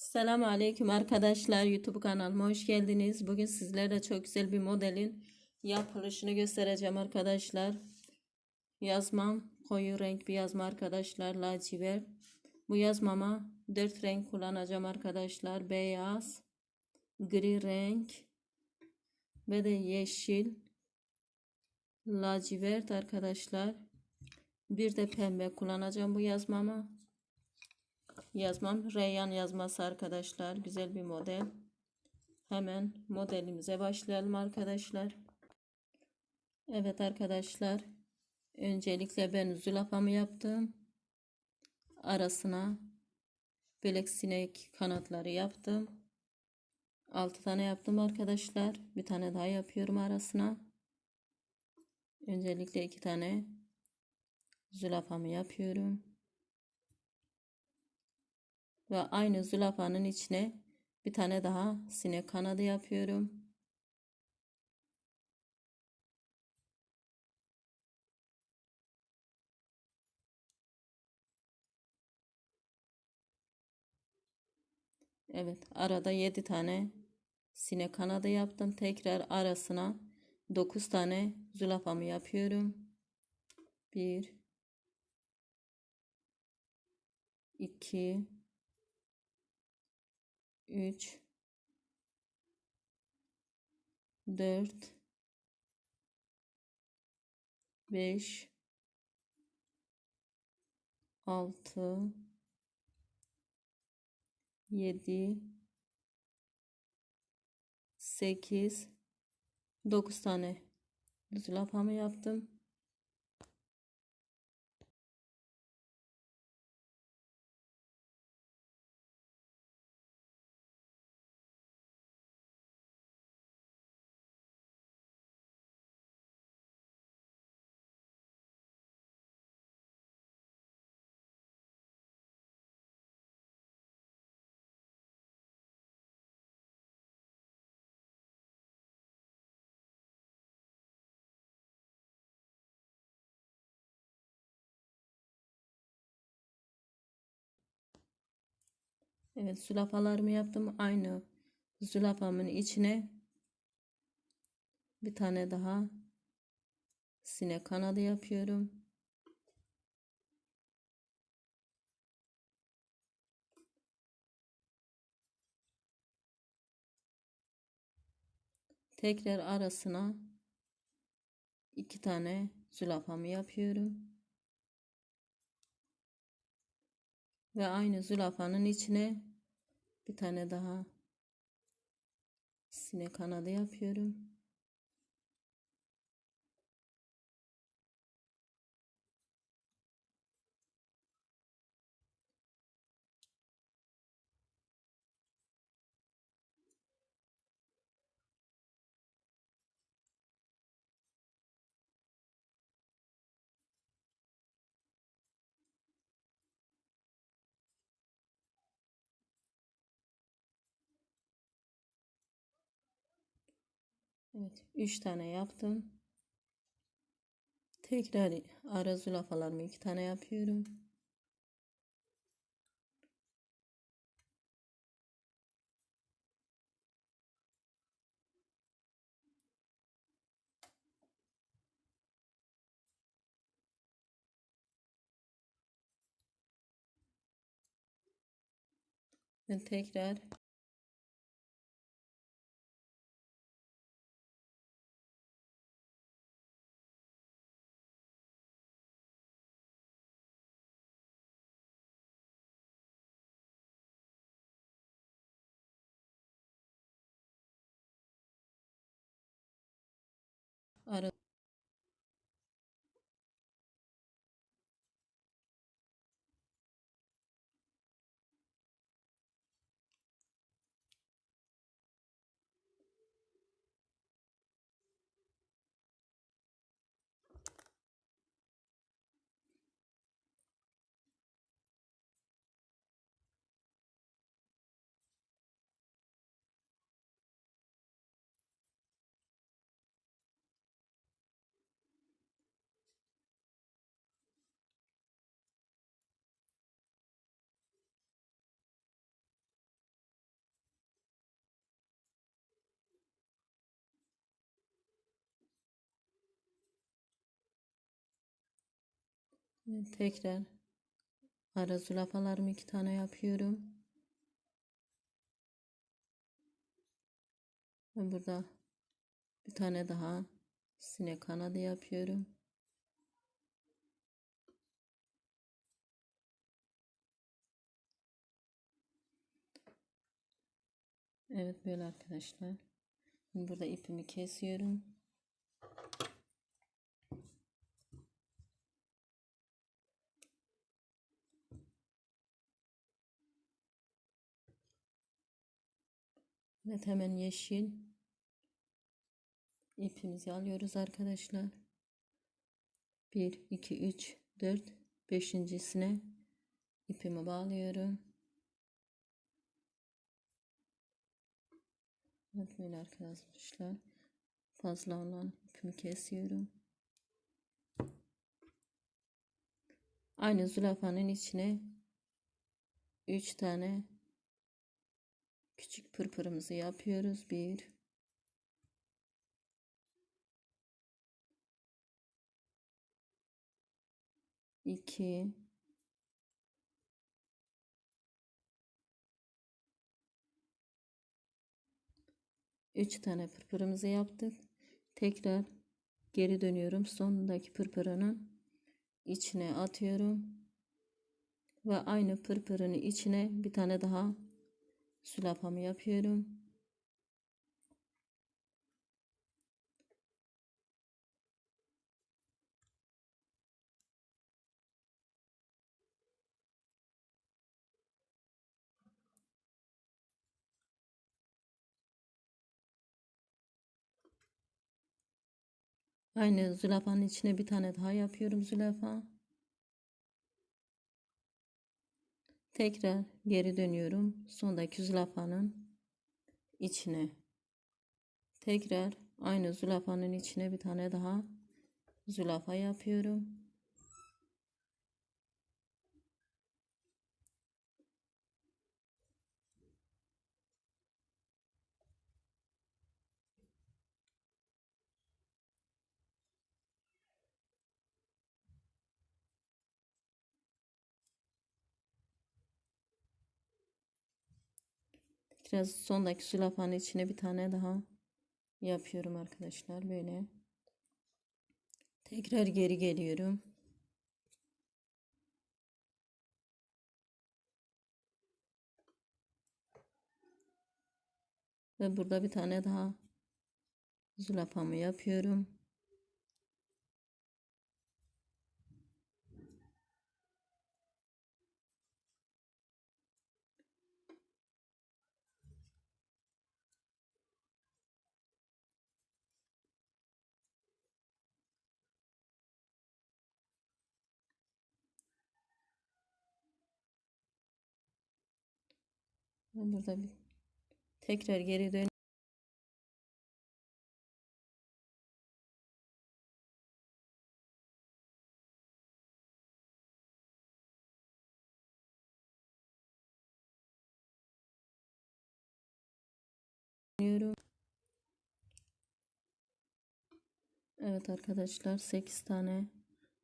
Selamun Aleyküm arkadaşlar YouTube kanalıma hoş geldiniz. Bugün sizlere çok güzel bir modelin yapılışını göstereceğim arkadaşlar. Yazmam koyu renk bir yazma arkadaşlar lacivert. Bu yazmama 4 renk kullanacağım arkadaşlar. Beyaz, gri renk ve de yeşil, lacivert arkadaşlar. Bir de pembe kullanacağım bu yazmama. Yazmam Reyyan yazması arkadaşlar. Güzel bir model. Hemen modelimize başlayalım arkadaşlar. Evet arkadaşlar. Öncelikle ben zülafamı yaptım. Arasına belek sinek kanatları yaptım. 6 tane yaptım arkadaşlar. Bir tane daha yapıyorum arasına. Öncelikle iki tane zülafamı yapıyorum. Ve aynı zülafanın içine bir tane daha sinek kanadı yapıyorum. Evet arada 7 tane sinek kanadı yaptım. Tekrar arasına 9 tane zülafamı yapıyorum. 1 2 3 4 5 6 7 8 9 tane. Zülafamı yaptım. Evet zülafalarımı yaptım. Aynı zülafamın içine bir tane daha sinek kanadı yapıyorum. Tekrar arasına iki tane zülafamı yapıyorum. Ve aynı zülafanın içine bir tane daha sinek kanadı yapıyorum. Evet, 3 tane yaptım. Tekrar ara zülafalarımı 2 tane yapıyorum. Ve tekrar ara Tekrar ara zülafalarımı iki tane yapıyorum. Ve burada bir tane daha sinek kanadı yapıyorum. Evet böyle arkadaşlar. Burada ipimi kesiyorum. Evet hemen yeşil ipimizi alıyoruz arkadaşlar. 1 2 3 4 5.sine ipimi bağlıyorum. Evet böyle arkadaşlar. Fazla olan ipimi kesiyorum. Aynı zülafanın içine 3 tane küçük pırpırımızı yapıyoruz. 1 2 3 tane pırpırımızı yaptık. Tekrar geri dönüyorum. Sondaki pırpırının içine atıyorum. Ve aynı pırpırın içine bir tane daha sülafamı yapıyorum. Aynı zülafanın içine bir tane daha yapıyorum zülafa. Tekrar geri dönüyorum. Sondaki zülafanın içine. Tekrar aynı zülafanın içine bir tane daha zülafa yapıyorum. Biraz sondaki sulafanın içine bir tane daha yapıyorum arkadaşlar böyle. Tekrar geri geliyorum. Ve burada bir tane daha zulafamı yapıyorum. Burada bir tekrar geri dön. Evet arkadaşlar 8 tane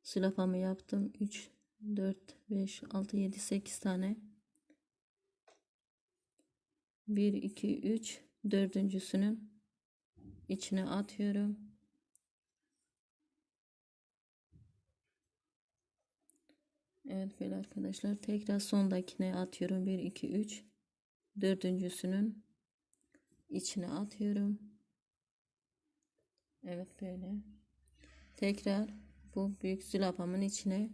sülafamı yaptım. 3 4 5 6 7 8 tane 1 2 3 dördüncüsünün içine atıyorum. Evet böyle arkadaşlar tekrar sondakine atıyorum 1 2 3 dördüncüsünün içine atıyorum. Evet böyle. Tekrar bu büyük zülafamın içine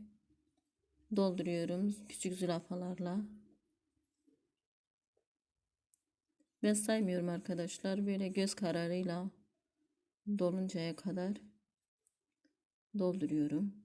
dolduruyorum küçük zülafalarla. Ben saymıyorum arkadaşlar. Böyle göz kararıyla doluncaya kadar dolduruyorum.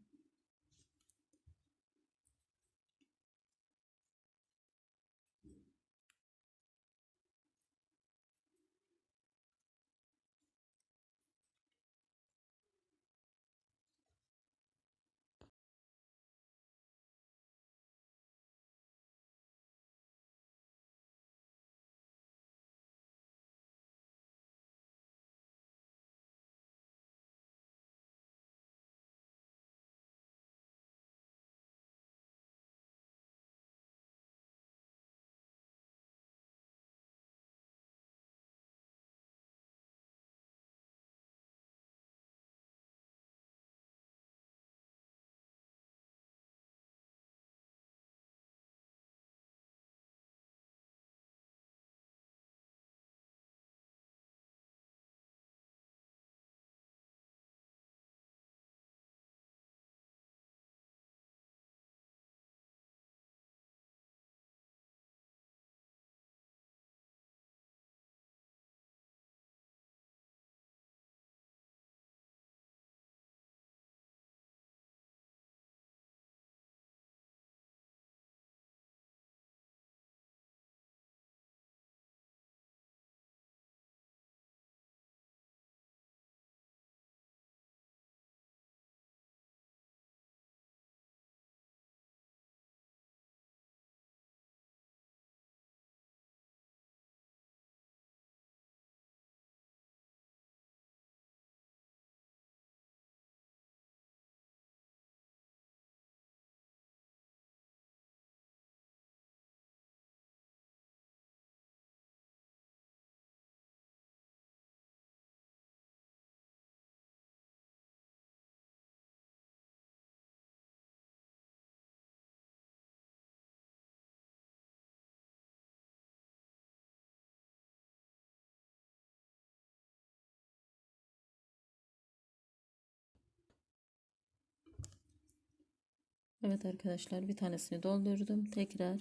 Evet arkadaşlar bir tanesini doldurdum. Tekrar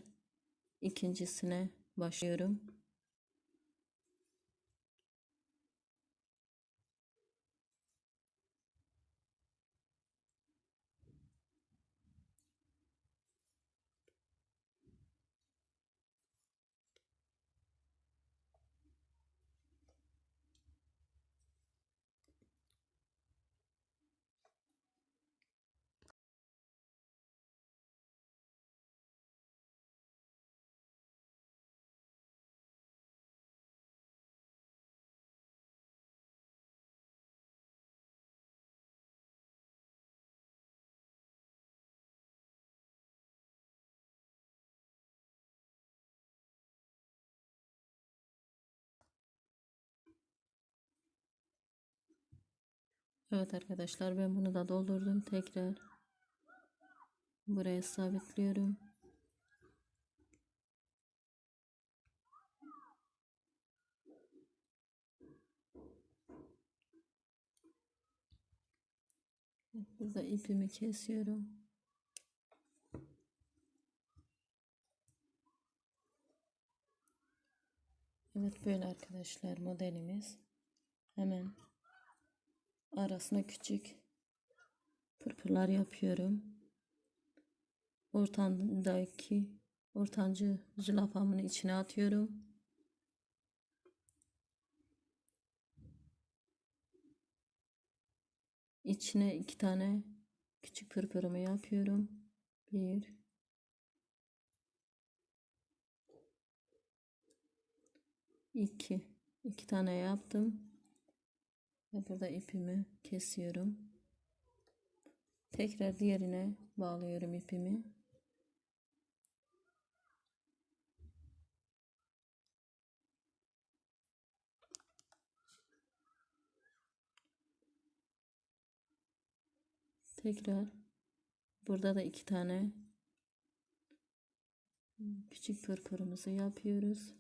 ikincisine başlıyorum. Evet arkadaşlar ben bunu da doldurdum. Tekrar buraya sabitliyorum. Burada ipimi kesiyorum. Evet böyle arkadaşlar modelimiz. Hemen arasına küçük pırpırlar yapıyorum. Ortandaki ortancı zülafamın içine atıyorum. İçine iki tane küçük pırpırımı yapıyorum. Bir iki iki tane yaptım. Ve burada ipimi kesiyorum. Tekrar diğerine bağlıyorum ipimi. Tekrar burada da iki tane küçük pırpırımızı yapıyoruz.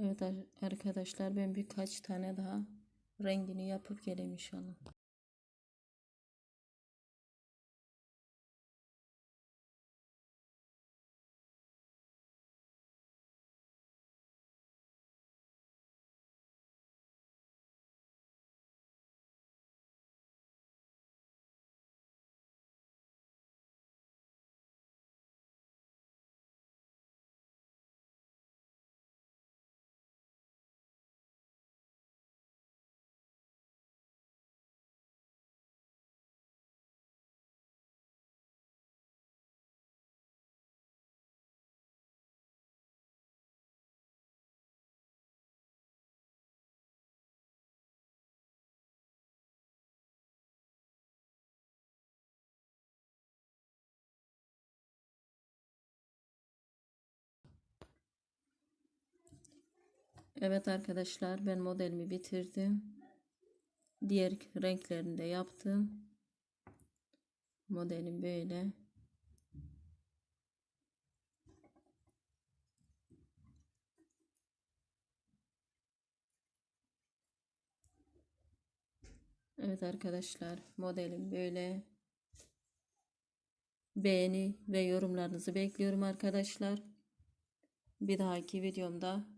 Evet ar- arkadaşlar ben birkaç tane daha rengini yapıp geleyim inşallah. Evet arkadaşlar ben modelimi bitirdim. Diğer renklerini de yaptım. Modelim böyle. Evet arkadaşlar modelim böyle. Beğeni ve yorumlarınızı bekliyorum arkadaşlar. Bir dahaki videomda